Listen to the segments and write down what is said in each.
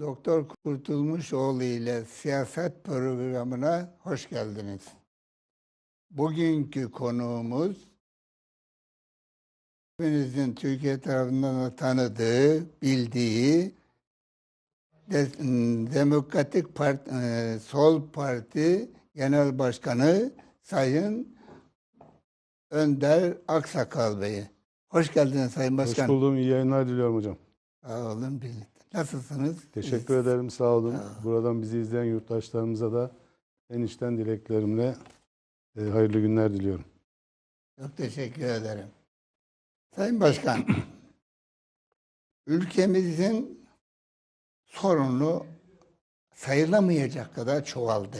Doktor Kurtulmuşoğlu ile siyaset programına hoş geldiniz. Bugünkü konuğumuz hepinizin Türkiye tarafından da tanıdığı, bildiği De- Demokratik Part- e, Sol Parti Genel Başkanı Sayın Önder Aksakal Bey. Hoş geldiniz Sayın Başkan. Hoş buldum. İyi yayınlar diliyorum hocam. Sağ olun. birlikte. Nasılsınız? Teşekkür ederim. Sağ olun. Buradan bizi izleyen yurttaşlarımıza da en içten dileklerimle e, hayırlı günler diliyorum. Çok teşekkür ederim. Sayın Başkan, ülkemizin sorunu sayılamayacak kadar çoğaldı.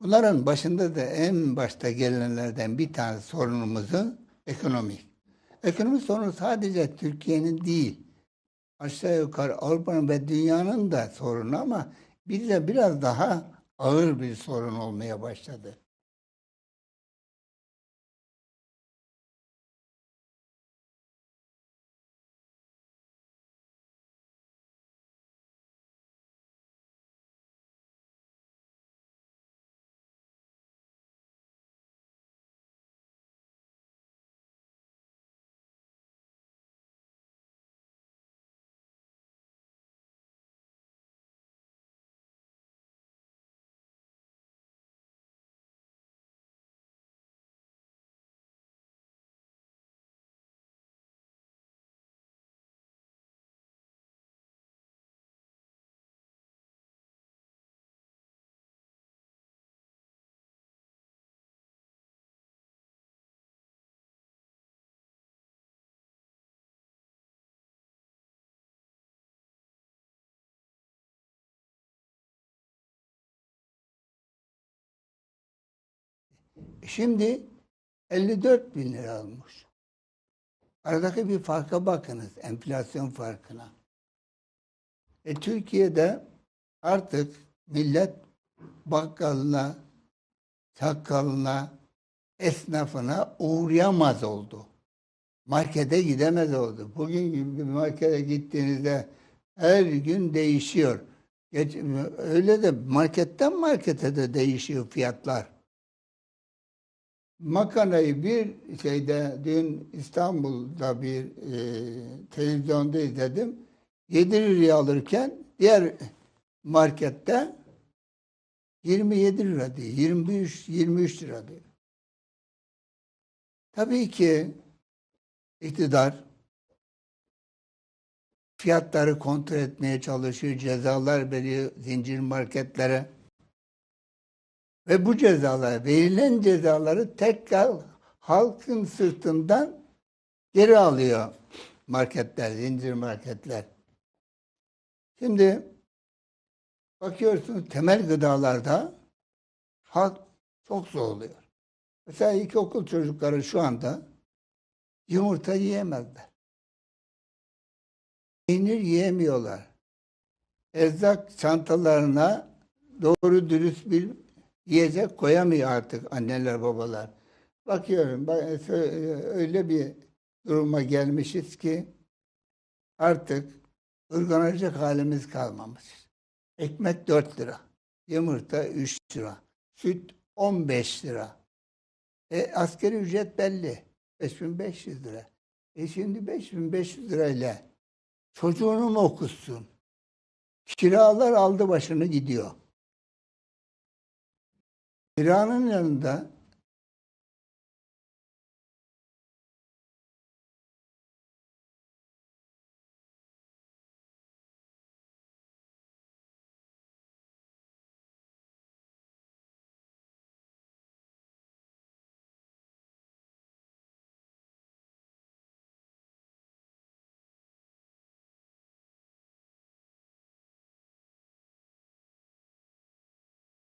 Bunların başında da en başta gelenlerden bir tanesi sorunumuzun ekonomik. Ekonomi sorunu sadece Türkiye'nin değil, aşağı yukarı Avrupa'nın ve dünyanın da sorunu ama bize biraz daha ağır bir sorun olmaya başladı. Şimdi 54 bin lira olmuş. Aradaki bir farka bakınız, enflasyon farkına. E, Türkiye'de artık millet bakkalına, çakkalına, esnafına uğrayamaz oldu. Markete gidemez oldu. Bugün gibi bir markete gittiğinizde her gün değişiyor. Öyle de marketten markete de değişiyor fiyatlar. Makarnayı bir şeyde dün İstanbul'da bir e, televizyonda izledim. 7 liraya alırken diğer markette 27 lira diyor. 23 23 lira diyor. Tabii ki iktidar fiyatları kontrol etmeye çalışıyor. Cezalar veriyor zincir marketlere. Ve bu cezalar, verilen cezaları tekrar halkın sırtından geri alıyor marketler, zincir marketler. Şimdi bakıyorsunuz temel gıdalarda halk çok zorluyor. Mesela ilkokul çocukları şu anda yumurta yiyemezler. Peynir yiyemiyorlar. Erzak çantalarına doğru dürüst bir yiyecek koyamıyor artık anneler babalar. Bakıyorum bak- öyle bir duruma gelmişiz ki artık ırganacak halimiz kalmamış. Ekmek 4 lira, yumurta 3 lira, süt 15 lira. E, askeri ücret belli. 5500 lira. E şimdi 5500 lirayla çocuğunu mu okutsun? Kiralar aldı başını gidiyor. Kiranın yanında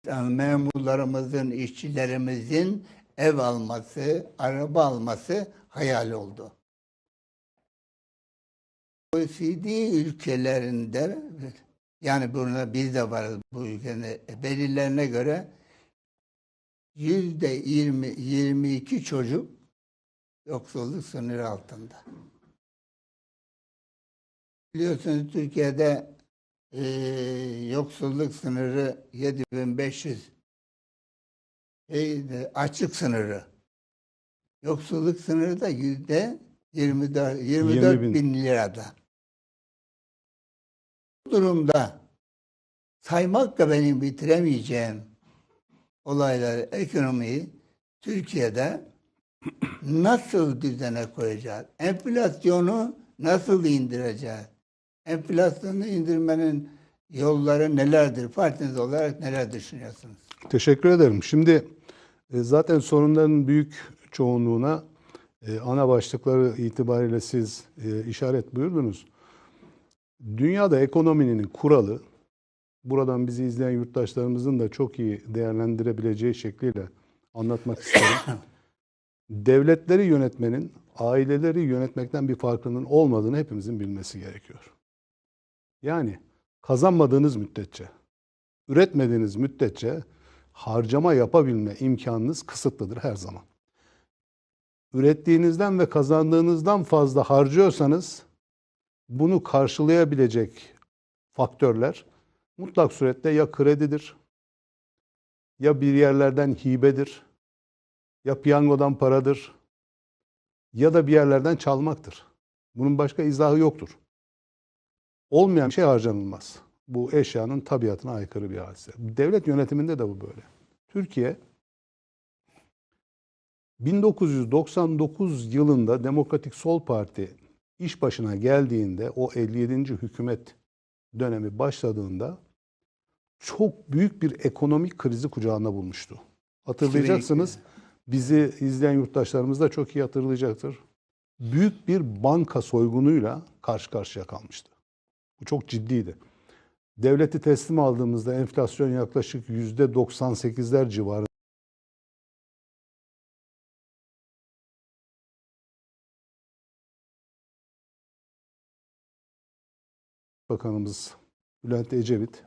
yani memurlarımızın, işçilerimizin ev alması, araba alması hayal oldu. OECD ülkelerinde yani burada biz de varız bu ülkenin belirlerine göre yüzde 20 22 çocuk yoksulluk sınırı altında. Biliyorsunuz Türkiye'de eee, yoksulluk sınırı 7500 şeydi, açık sınırı. Yoksulluk sınırı da yüzde 24, 24 bin. bin lirada. Bu durumda saymakla benim bitiremeyeceğim olayları, ekonomiyi Türkiye'de nasıl düzene koyacağız? Enflasyonu nasıl indireceğiz? Enflasyonu indirmenin yolları nelerdir? Partiniz olarak neler düşünüyorsunuz? Teşekkür ederim. Şimdi e, zaten sorunların büyük çoğunluğuna e, ana başlıkları itibariyle siz e, işaret buyurdunuz. Dünyada ekonominin kuralı, buradan bizi izleyen yurttaşlarımızın da çok iyi değerlendirebileceği şekliyle anlatmak isterim. Devletleri yönetmenin aileleri yönetmekten bir farkının olmadığını hepimizin bilmesi gerekiyor. Yani kazanmadığınız müddetçe, üretmediğiniz müddetçe harcama yapabilme imkanınız kısıtlıdır her zaman. Ürettiğinizden ve kazandığınızdan fazla harcıyorsanız bunu karşılayabilecek faktörler mutlak surette ya kredidir, ya bir yerlerden hibedir, ya piyangodan paradır, ya da bir yerlerden çalmaktır. Bunun başka izahı yoktur. Olmayan şey harcanılmaz. Bu eşyanın tabiatına aykırı bir hadise. Devlet yönetiminde de bu böyle. Türkiye 1999 yılında Demokratik Sol Parti iş başına geldiğinde o 57. hükümet dönemi başladığında çok büyük bir ekonomik krizi kucağında bulmuştu. Hatırlayacaksınız. Bizi izleyen yurttaşlarımız da çok iyi hatırlayacaktır. Büyük bir banka soygunuyla karşı karşıya kalmıştı. Bu çok ciddiydi. Devleti teslim aldığımızda enflasyon yaklaşık yüzde 98'ler civarı. Bakanımız Bülent Ecevit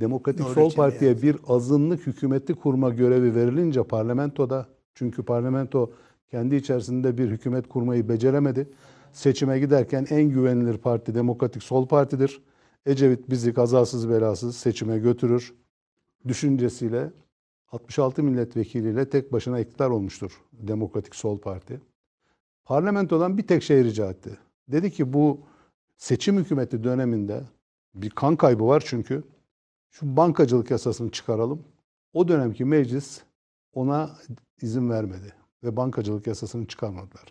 Demokratik Doğru Sol Parti'ye bir azınlık hükümeti kurma görevi verilince parlamentoda çünkü parlamento kendi içerisinde bir hükümet kurmayı beceremedi. Seçime giderken en güvenilir parti Demokratik Sol Parti'dir. Ecevit bizi kazasız belasız seçime götürür. Düşüncesiyle 66 milletvekiliyle tek başına iktidar olmuştur Demokratik Sol Parti. Parlamentodan bir tek şey rica etti. Dedi ki bu seçim hükümeti döneminde bir kan kaybı var çünkü. Şu bankacılık yasasını çıkaralım. O dönemki meclis ona izin vermedi ve bankacılık yasasını çıkarmadılar.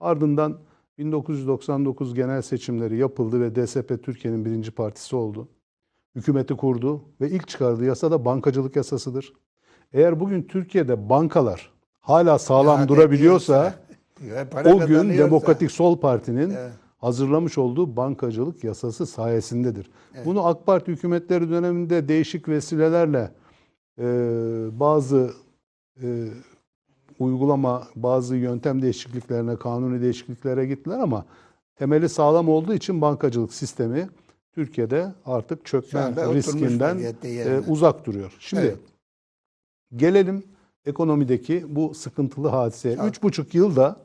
Ardından 1999 genel seçimleri yapıldı ve DSP Türkiye'nin birinci partisi oldu. Hükümeti kurdu ve ilk çıkardığı yasa da bankacılık yasasıdır. Eğer bugün Türkiye'de bankalar hala sağlam Ya durabiliyorsa para o gün Demokratik Sol Parti'nin Evet. hazırlamış olduğu bankacılık yasası sayesindedir. Bunu AK Parti hükümetleri döneminde değişik vesilelerle e, bazı e, uygulama, bazı yöntem değişikliklerine, kanuni değişikliklere gittiler ama temeli sağlam olduğu için bankacılık sistemi Türkiye'de artık çökme riskinden e, uzak duruyor. Şimdi Evet. gelelim ekonomideki bu sıkıntılı hadiseye. Üç buçuk yılda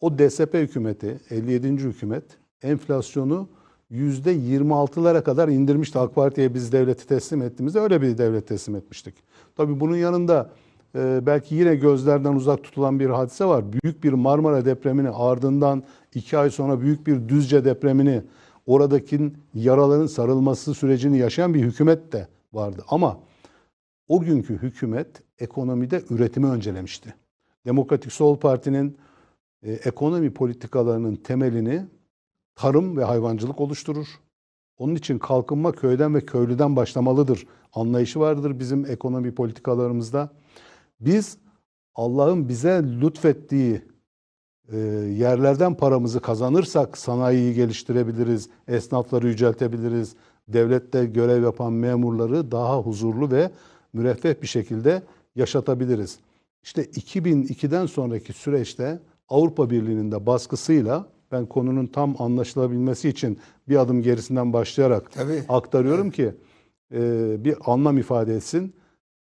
o DSP hükümeti, 57. hükümet enflasyonu yüzde 26'lara kadar indirmişti. AK Parti'ye biz devleti teslim ettiğimizde öyle bir devlet teslim etmiştik. Tabii bunun yanında e, belki yine gözlerden uzak tutulan bir hadise var. Büyük bir Marmara depremini ardından iki ay sonra büyük bir Düzce depremini oradaki yaraların sarılması sürecini yaşayan bir hükümet de vardı. Ama o günkü hükümet ekonomide üretimi öncelemişti. Demokratik Sol Parti'nin e, ekonomi politikalarının temelini tarım ve hayvancılık oluşturur. Onun için kalkınma köyden ve köylüden başlamalıdır. Anlayışı vardır bizim ekonomi politikalarımızda. Biz Allah'ın bize lütfettiği e, yerlerden paramızı kazanırsak sanayiyi geliştirebiliriz, esnafları yüceltebiliriz, devlette görev yapan memurları daha huzurlu ve müreffeh bir şekilde yaşatabiliriz. İşte 2002'den sonraki süreçte Avrupa Birliği'nin de baskısıyla ben konunun tam anlaşılabilmesi için bir adım gerisinden başlayarak Tabii. aktarıyorum ki e, bir anlam ifade etsin.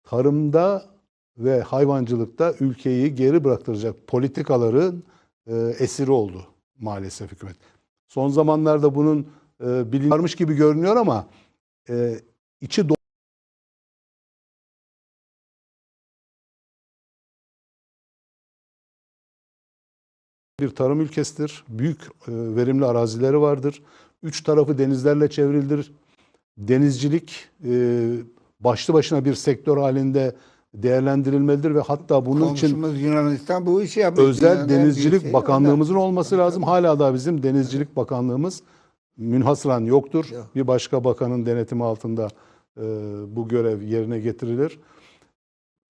Tarımda ve hayvancılıkta ülkeyi geri bıraktıracak politikaların e, esiri oldu maalesef hükümet. Son zamanlarda bunun e, bilin varmış gibi görünüyor ama e, içi do- bir tarım ülkesidir. Büyük e, verimli arazileri vardır. Üç tarafı denizlerle çevrilidir. Denizcilik e, başlı başına bir sektör halinde değerlendirilmelidir ve hatta bunun için Komşumuz Yunanistan bu işi yapıyor. özel denizcilik şeyi bakanlığımızın olması lazım. Hala da bizim denizcilik bakanlığımız münhasıran yoktur. Yok. Bir başka bakanın denetimi altında e, bu görev yerine getirilir.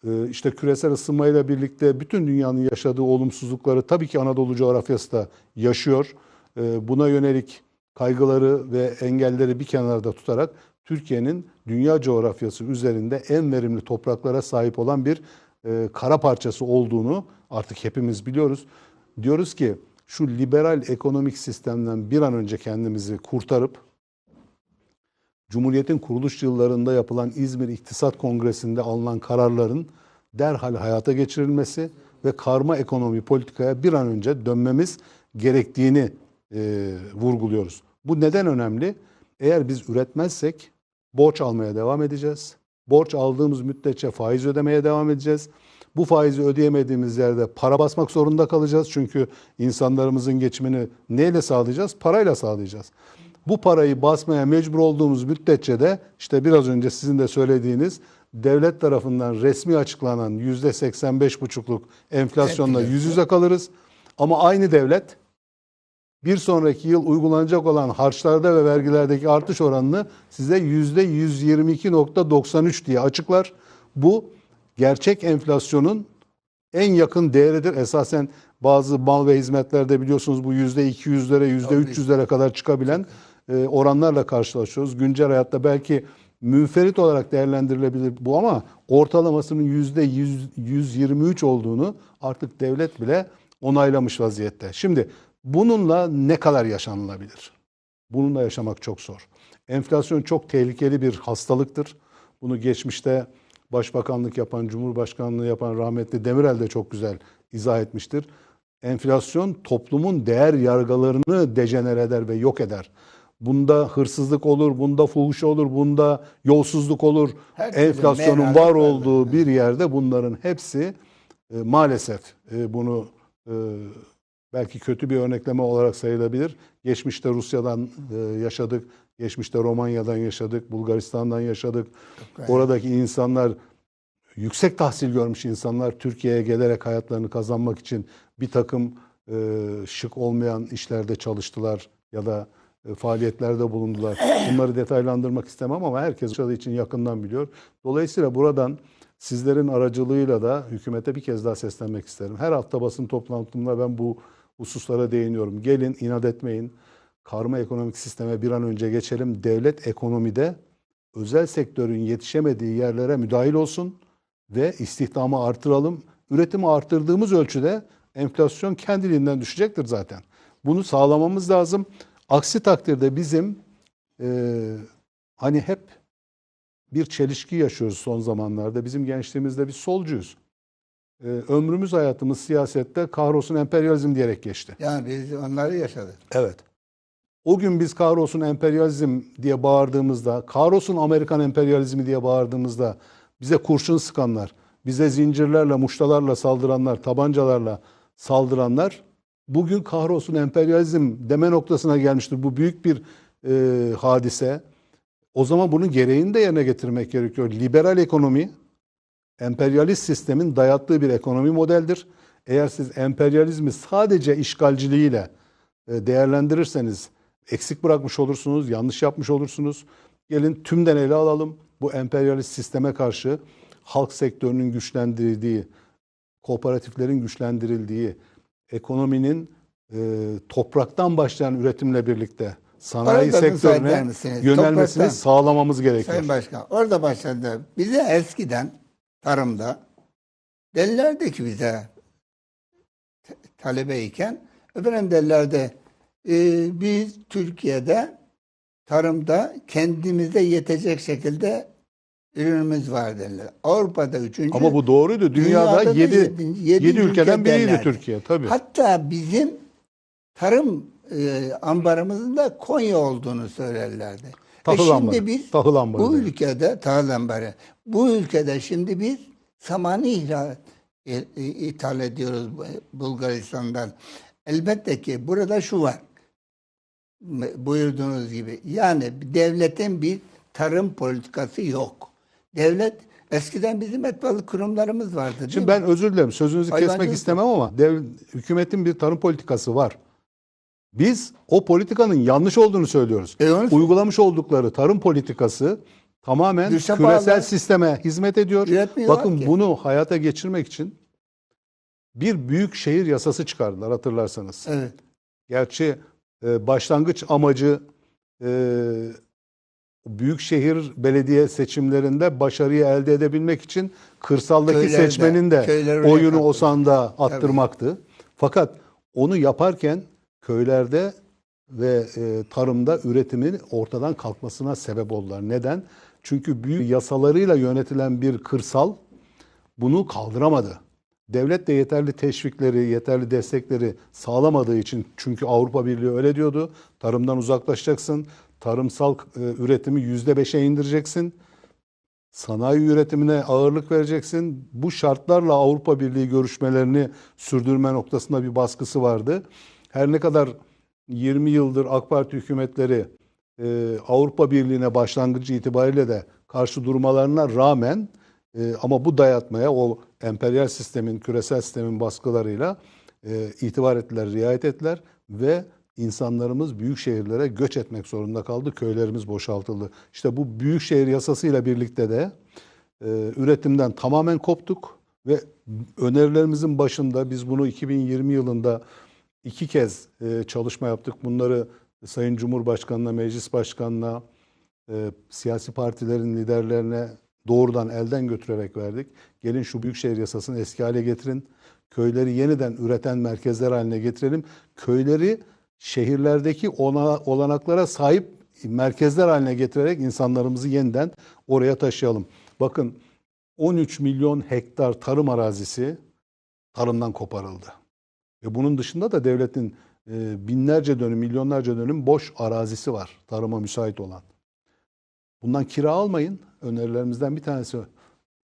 E, işte küresel ısınmayla birlikte bütün dünyanın yaşadığı olumsuzlukları tabii ki Anadolu coğrafyası da yaşıyor. E, buna yönelik kaygıları ve engelleri bir kenarda tutarak Türkiye'nin dünya coğrafyası üzerinde en verimli topraklara sahip olan bir e, kara parçası olduğunu artık hepimiz biliyoruz. Diyoruz ki şu liberal ekonomik sistemden bir an önce kendimizi kurtarıp Cumhuriyet'in kuruluş yıllarında yapılan İzmir İktisat Kongresi'nde alınan kararların derhal hayata geçirilmesi ve karma ekonomi politikaya bir an önce dönmemiz gerektiğini e, vurguluyoruz. Bu neden önemli? Eğer biz üretmezsek borç almaya devam edeceğiz. Borç aldığımız müddetçe faiz ödemeye devam edeceğiz. Bu faizi ödeyemediğimiz yerde para basmak zorunda kalacağız. Çünkü insanlarımızın geçimini neyle sağlayacağız? Parayla sağlayacağız. Bu parayı basmaya mecbur olduğumuz müddetçe de işte biraz önce sizin de söylediğiniz devlet tarafından resmi açıklanan yüzde 85,5'luk enflasyonla yüz yüze kalırız. Ama aynı devlet bir sonraki yıl uygulanacak olan harçlarda ve vergilerdeki artış oranını size yüzde 122.93 diye açıklar. Bu gerçek enflasyonun en yakın değeridir. Esasen bazı mal ve hizmetlerde biliyorsunuz bu yüzde 200'lere, yüzde 300'lere kadar çıkabilen e, oranlarla karşılaşıyoruz. Güncel hayatta belki münferit olarak değerlendirilebilir bu ama ortalamasının yüzde 100, 123 olduğunu artık devlet bile onaylamış vaziyette. Şimdi bununla ne kadar yaşanılabilir? Bununla yaşamak çok zor. Enflasyon çok tehlikeli bir hastalıktır. Bunu geçmişte başbakanlık yapan, cumhurbaşkanlığı yapan rahmetli Demirel de çok güzel izah etmiştir. Enflasyon toplumun değer yargılarını dejenere eder ve yok eder. Bunda hırsızlık olur, bunda fuhuş olur, bunda yolsuzluk olur. Her Enflasyonun var olduğu bir yerde bunların hepsi e, maalesef e, bunu e, belki kötü bir örnekleme olarak sayılabilir. Geçmişte Rusya'dan e, yaşadık, geçmişte Romanya'dan yaşadık, Bulgaristan'dan yaşadık. Oradaki insanlar yüksek tahsil görmüş insanlar Türkiye'ye gelerek hayatlarını kazanmak için bir takım e, şık olmayan işlerde çalıştılar ya da e, faaliyetlerde bulundular. Bunları detaylandırmak istemem ama herkes yaşadığı için yakından biliyor. Dolayısıyla buradan sizlerin aracılığıyla da hükümete bir kez daha seslenmek isterim. Her hafta basın toplantımda ben bu hususlara değiniyorum. Gelin inat etmeyin. Karma ekonomik sisteme bir an önce geçelim. Devlet ekonomide özel sektörün yetişemediği yerlere müdahil olsun ve istihdamı artıralım. Üretimi arttırdığımız ölçüde enflasyon kendiliğinden düşecektir zaten. Bunu sağlamamız lazım. Aksi takdirde bizim e, hani hep bir çelişki yaşıyoruz son zamanlarda. Bizim gençliğimizde biz solcuyuz. E, ömrümüz hayatımız siyasette kahrolsun emperyalizm diyerek geçti. Yani biz onları yaşadık. Evet. O gün biz kahrolsun emperyalizm diye bağırdığımızda, kahrolsun Amerikan emperyalizmi diye bağırdığımızda bize kurşun sıkanlar, bize zincirlerle, muştalarla saldıranlar, tabancalarla saldıranlar bugün kahrolsun emperyalizm deme noktasına gelmiştir. Bu büyük bir e, hadise. O zaman bunun gereğini de yerine getirmek gerekiyor. Liberal ekonomi, emperyalist sistemin dayattığı bir ekonomi modeldir. Eğer siz emperyalizmi sadece işgalciliğiyle e, değerlendirirseniz eksik bırakmış olursunuz, yanlış yapmış olursunuz. Gelin tümden ele alalım. Bu emperyalist sisteme karşı halk sektörünün güçlendirildiği, kooperatiflerin güçlendirildiği, ekonominin e, topraktan başlayan üretimle birlikte sanayi Orada sektörüne yönelmesini Topraktan- sağlamamız gerekiyor. Sayın Başkan orada başladı. Bize eskiden tarımda derlerdi ki bize talebeyken efendim derlerdi e, biz Türkiye'de tarımda kendimize yetecek şekilde ürünümüz var derler. Avrupa'da üçüncü. Ama bu doğruydu. Dünyada, da 7 yedinci- yedinci 7 ülkeden ülke biriydi derlerdi. Türkiye tabii. Hatta bizim tarım e, ambarımızın da Konya olduğunu söylerlerdi. Tahıl e şimdi biz tahıl ambarı bu ülkede tahıl ambarı. Bu ülkede şimdi biz samanı ihra, e, e, ithal ediyoruz bu- Bulgaristan'dan. Elbette ki burada şu var. Buyurduğunuz gibi. Yani devletin bir tarım politikası yok. Devlet eskiden bizim et balık kurumlarımız vardı. Şimdi mi? ben özür dilerim sözünüzü Hayvancılık kesmek istemem ama dev, hükümetin bir tarım politikası var. Biz o politikanın yanlış olduğunu söylüyoruz. E Uygulamış oldukları tarım politikası tamamen Dışa küresel bağlı. sisteme hizmet ediyor. Bakın ki. bunu hayata geçirmek için bir büyük şehir yasası çıkardılar hatırlarsanız. Evet. Gerçi e, başlangıç amacı e, büyükşehir belediye seçimlerinde başarıyı elde edebilmek için kırsaldaki Köylerde, seçmenin de oyunu kattırmak. o sanda attırmaktı. Fakat onu yaparken köylerde ve e, tarımda üretimin ortadan kalkmasına sebep oldular. Neden? Çünkü büyük yasalarıyla yönetilen bir kırsal bunu kaldıramadı. Devlet de yeterli teşvikleri, yeterli destekleri sağlamadığı için çünkü Avrupa Birliği öyle diyordu. Tarımdan uzaklaşacaksın. Tarımsal e, üretimi yüzde beşe indireceksin. Sanayi üretimine ağırlık vereceksin. Bu şartlarla Avrupa Birliği görüşmelerini sürdürme noktasında bir baskısı vardı. Her ne kadar 20 yıldır AK Parti hükümetleri e, Avrupa Birliği'ne başlangıcı itibariyle de karşı durmalarına rağmen e, ama bu dayatmaya o emperyal sistemin, küresel sistemin baskılarıyla e, itibar ettiler, riayet ettiler ve insanlarımız büyük şehirlere göç etmek zorunda kaldı. Köylerimiz boşaltıldı. İşte bu büyük şehir yasasıyla birlikte de e, üretimden tamamen koptuk ve önerilerimizin başında biz bunu 2020 yılında iki kez e, çalışma yaptık. Bunları Sayın Cumhurbaşkanı'na, Meclis Başkanı'na, e, siyasi partilerin liderlerine doğrudan elden götürerek verdik. Gelin şu büyükşehir yasasını eski hale getirin. Köyleri yeniden üreten merkezler haline getirelim. Köyleri şehirlerdeki ona, olanaklara sahip merkezler haline getirerek insanlarımızı yeniden oraya taşıyalım. Bakın 13 milyon hektar tarım arazisi tarımdan koparıldı. Ve bunun dışında da devletin e, binlerce dönüm, milyonlarca dönüm boş arazisi var tarıma müsait olan. Bundan kira almayın. Önerilerimizden bir tanesi.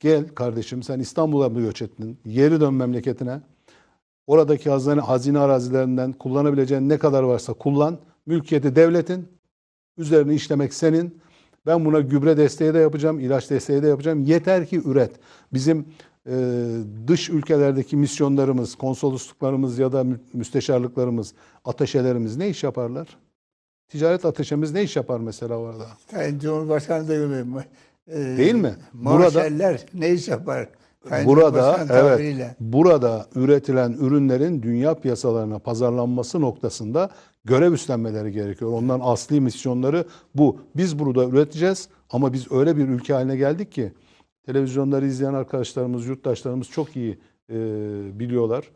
Gel kardeşim sen İstanbul'a mı göç ettin? Geri dön memleketine. Oradaki hazine, hazine arazilerinden kullanabileceğin ne kadar varsa kullan. Mülkiyeti devletin. Üzerine işlemek senin. Ben buna gübre desteği de yapacağım, ilaç desteği de yapacağım. Yeter ki üret. Bizim e, dış ülkelerdeki misyonlarımız, konsolosluklarımız ya da mü- müsteşarlıklarımız, ateşelerimiz ne iş yaparlar? Ticaret ateşemiz ne iş yapar mesela orada? Sayın Cumhurbaşkanı da gibi. E, Değil mi? Burada- ne iş yapar? Sayın Burada evet tabiriyle. burada üretilen ürünlerin dünya piyasalarına pazarlanması noktasında görev üstlenmeleri gerekiyor. Onların asli misyonları bu. Biz burada üreteceğiz ama biz öyle bir ülke haline geldik ki televizyonları izleyen arkadaşlarımız, yurttaşlarımız çok iyi e, biliyorlar.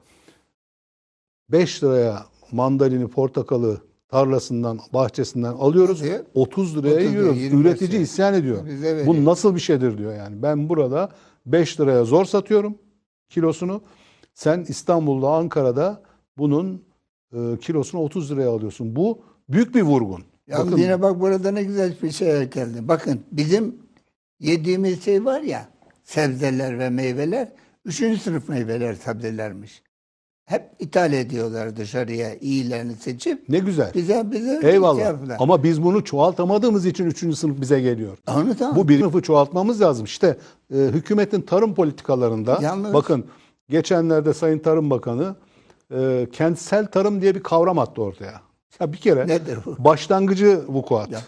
5 liraya mandalini, portakalı tarlasından, bahçesinden alıyoruz. Alıyor. 30 liraya 30 lira, yiyoruz. 25 Üretici isyan ediyor. Bu nasıl bir şeydir diyor yani. Ben burada 5 liraya zor satıyorum kilosunu. Sen İstanbul'da, Ankara'da bunun e, kilosunu 30 liraya alıyorsun. Bu büyük bir vurgun. Yalnız Bakın yine bak burada ne güzel bir şey geldi. Bakın bizim yediğimiz şey var ya sebzeler ve meyveler üçüncü sınıf meyveler sebzelermiş. Hep ithal ediyorlar dışarıya iyilerini seçip ne güzel. bize bize şey Eyvallah. yapıyorlar. Ama biz bunu çoğaltamadığımız için 3. sınıf bize geliyor. Onu tamam. Bu bir sınıfı çoğaltmamız lazım. İşte e, hükümetin tarım politikalarında Yalnız- bakın geçenlerde Sayın Tarım Bakanı e, kentsel tarım diye bir kavram attı ortaya. Ya bir kere Nedir bu? başlangıcı vukuat. Ya.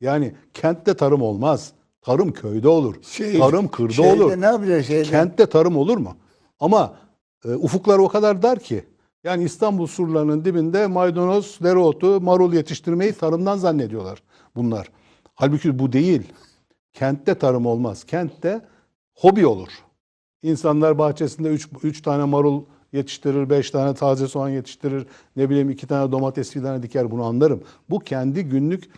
Yani kentte tarım olmaz. Tarım köyde olur. Şey- tarım kırda şeyde olur. Ne yapacak şeyde? Kentte tarım olur mu? Ama e, ufuklar o kadar dar ki. Yani İstanbul surlarının dibinde maydanoz, dereotu, marul yetiştirmeyi tarımdan zannediyorlar bunlar. Halbuki bu değil. Kentte tarım olmaz. Kentte hobi olur. İnsanlar bahçesinde 3 tane marul yetiştirir, 5 tane taze soğan yetiştirir, ne bileyim 2 tane domates fidanı diker bunu anlarım. Bu kendi günlük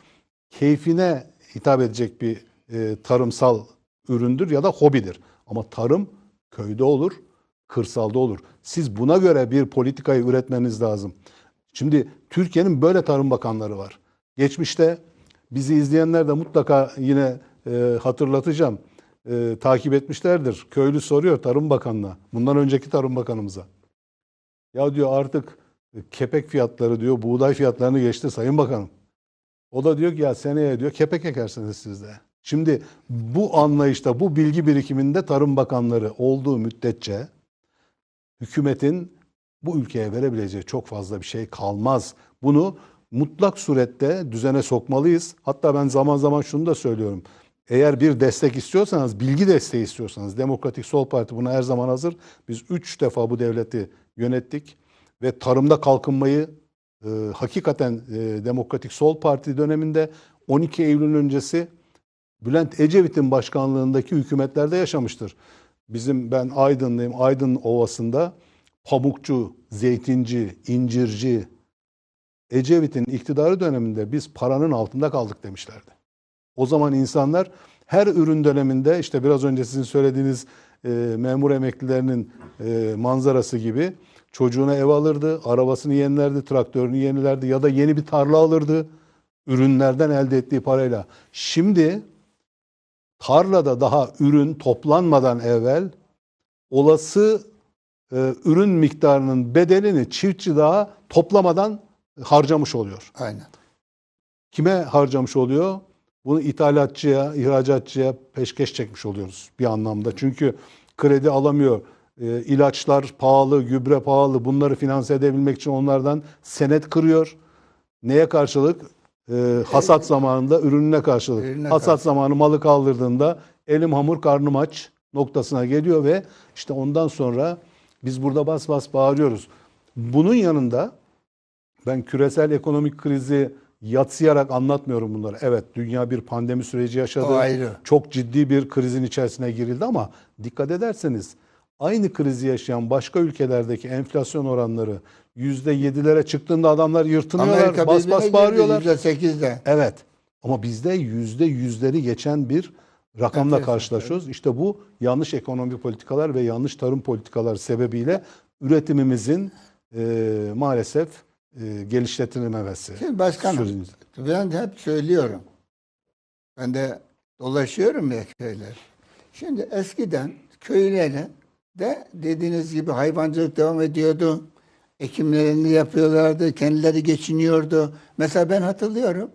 keyfine hitap edecek bir e, tarımsal üründür ya da hobidir. Ama tarım köyde olur, kırsalda olur. Siz buna göre bir politikayı üretmeniz lazım. Şimdi Türkiye'nin böyle tarım bakanları var. Geçmişte bizi izleyenler de mutlaka yine e, hatırlatacağım. E, takip etmişlerdir. Köylü soruyor Tarım Bakanı'na. Bundan önceki Tarım Bakanımıza. Ya diyor artık kepek fiyatları diyor buğday fiyatlarını geçti Sayın Bakanım. O da diyor ki ya seneye diyor kepek ekersiniz siz de. Şimdi bu anlayışta bu bilgi birikiminde Tarım Bakanları olduğu müddetçe hükümetin bu ülkeye verebileceği çok fazla bir şey kalmaz. Bunu mutlak surette düzene sokmalıyız. Hatta ben zaman zaman şunu da söylüyorum. Eğer bir destek istiyorsanız, bilgi desteği istiyorsanız Demokratik Sol Parti buna her zaman hazır. Biz üç defa bu devleti yönettik ve tarımda kalkınmayı e, hakikaten e, Demokratik Sol Parti döneminde 12 Eylül öncesi Bülent Ecevit'in başkanlığındaki hükümetlerde yaşamıştır. Bizim ben Aydınlıyım. Aydın Ovası'nda pamukçu, zeytinci, incirci Ecevit'in iktidarı döneminde biz paranın altında kaldık demişlerdi. O zaman insanlar her ürün döneminde işte biraz önce sizin söylediğiniz e, memur emeklilerinin e, manzarası gibi çocuğuna ev alırdı, arabasını yenilerdi, traktörünü yenilerdi ya da yeni bir tarla alırdı ürünlerden elde ettiği parayla. Şimdi tarlada daha ürün toplanmadan evvel olası e, ürün miktarının bedelini çiftçi daha toplamadan harcamış oluyor. Aynen. Kime harcamış oluyor? Bunu ithalatçıya, ihracatçıya peşkeş çekmiş oluyoruz bir anlamda. Çünkü kredi alamıyor. E, ilaçlar pahalı, gübre pahalı. Bunları finanse edebilmek için onlardan senet kırıyor. Neye karşılık? E, hasat zamanında ürününe karşılık. Ürününe hasat karşılık. zamanı malı kaldırdığında elim hamur karnım aç noktasına geliyor ve işte ondan sonra biz burada bas bas bağırıyoruz. Bunun yanında ben küresel ekonomik krizi yatsıyarak anlatmıyorum bunları. Evet dünya bir pandemi süreci yaşadı. O ayrı. Çok ciddi bir krizin içerisine girildi ama dikkat ederseniz aynı krizi yaşayan başka ülkelerdeki enflasyon oranları %7'lere çıktığında adamlar yırtınıyorlar, Amerika bas bas bağırıyorlar. %8'de. Evet. Ama bizde yüzde yüzleri geçen bir rakamla Enteresan, karşılaşıyoruz. İşte bu yanlış ekonomi politikalar ve yanlış tarım politikalar sebebiyle üretimimizin e, maalesef e, geliştirilmemesi. Şimdi başkanım, sürecinde. ben hep söylüyorum. Ben de dolaşıyorum ya köyler. Şimdi eskiden köylere de dediğiniz gibi hayvancılık devam ediyordu. Ekimlerini yapıyorlardı, kendileri geçiniyordu. Mesela ben hatırlıyorum.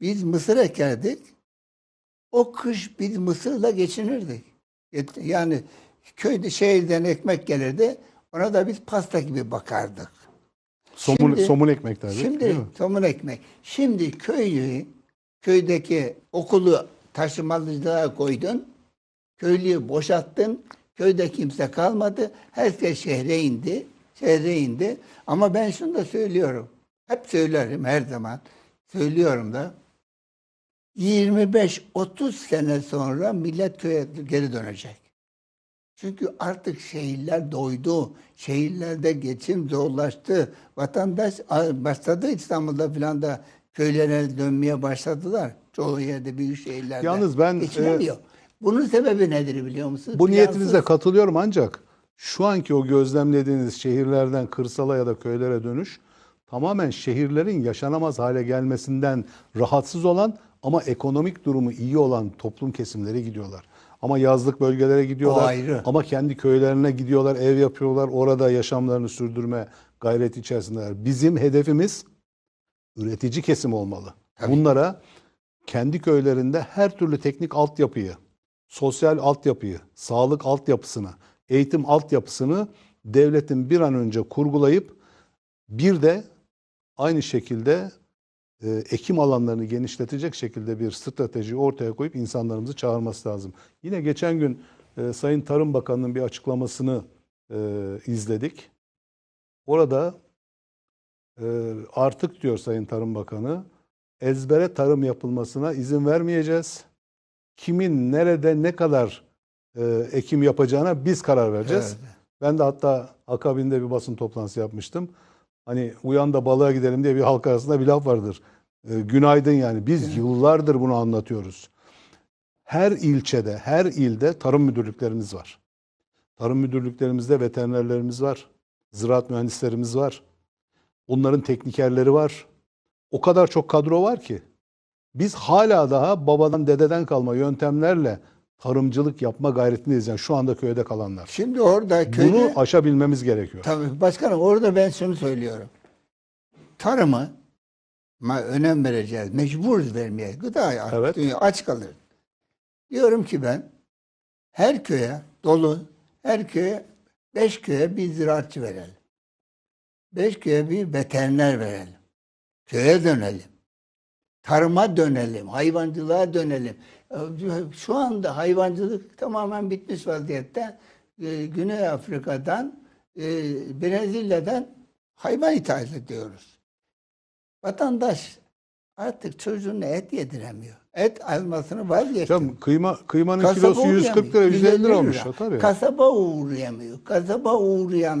Biz mısır ekerdik. O kış biz mısırla geçinirdik. Yani köyde şehirden ekmek gelirdi. Ona da biz pasta gibi bakardık. Somun, Şimdi- somun ekmek derdik. Şimdi somun ekmek. Şimdi köyü, köydeki okulu taşımacılığa koydun. Köylüyü boşalttın. Köyde kimse kalmadı. Herkes şehre indi. Şehre indi. Ama ben şunu da söylüyorum. Hep söylerim her zaman. Söylüyorum da. 25-30 sene sonra millet köye geri dönecek. Çünkü artık şehirler doydu. Şehirlerde geçim zorlaştı. Vatandaş başladı İstanbul'da filan da köylere dönmeye başladılar. Çoğu yerde büyük şehirlerde. Yalnız ben, Geçinemiyor. Bunun sebebi nedir biliyor musunuz? Bu Plansız. katılıyorum ancak şu anki o gözlemlediğiniz şehirlerden kırsala ya da köylere dönüş tamamen şehirlerin yaşanamaz hale gelmesinden rahatsız olan ama ekonomik durumu iyi olan toplum kesimleri gidiyorlar. Ama yazlık bölgelere gidiyorlar. O ayrı. Ama kendi köylerine gidiyorlar, ev yapıyorlar. Orada yaşamlarını sürdürme gayreti içerisindeler. Bizim hedefimiz üretici kesim olmalı. Tabii. Bunlara kendi köylerinde her türlü teknik altyapıyı, sosyal altyapıyı, sağlık altyapısını, eğitim altyapısını devletin bir an önce kurgulayıp bir de aynı şekilde e, ekim alanlarını genişletecek şekilde bir strateji ortaya koyup insanlarımızı çağırması lazım. Yine geçen gün e, Sayın Tarım Bakanı'nın bir açıklamasını e, izledik. Orada e, artık diyor Sayın Tarım Bakanı ezbere tarım yapılmasına izin vermeyeceğiz. Kimin nerede ne kadar e, ekim yapacağına biz karar vereceğiz. Evet. Ben de hatta akabinde bir basın toplantısı yapmıştım. Hani uyan da balığa gidelim diye bir halk arasında bir laf vardır. E, günaydın yani. Biz yıllardır bunu anlatıyoruz. Her ilçede, her ilde tarım müdürlüklerimiz var. Tarım müdürlüklerimizde veterinerlerimiz var. Ziraat mühendislerimiz var. Onların teknikerleri var. O kadar çok kadro var ki. Biz hala daha babadan dededen kalma yöntemlerle tarımcılık yapma gayretindeyiz. Yani şu anda köyde kalanlar. Şimdi orada köyde... Bunu aşabilmemiz gerekiyor. Tabii başkanım orada ben şunu söylüyorum. Tarımı önem vereceğiz. Mecburuz vermeye. Gıda Evet. dünya aç kalır. Diyorum ki ben her köye dolu her köye beş köye bir ziraatçı verelim. Beş köye bir veteriner verelim. Köye dönelim. Tarıma dönelim. Hayvancılığa dönelim. Şu anda hayvancılık tamamen bitmiş vaziyette. Ee, Güney Afrika'dan e, Brezilya'dan hayvan ithal ediyoruz. Vatandaş artık çocuğuna et yediremiyor. Et almasını vazgeçti. Canım, kıyma, kıymanın Kasaba kilosu 140 lira, uğrayamıyor. 150 lira olmuş. Tabii. Kasaba uğrayamıyor. Kasaba uğrayan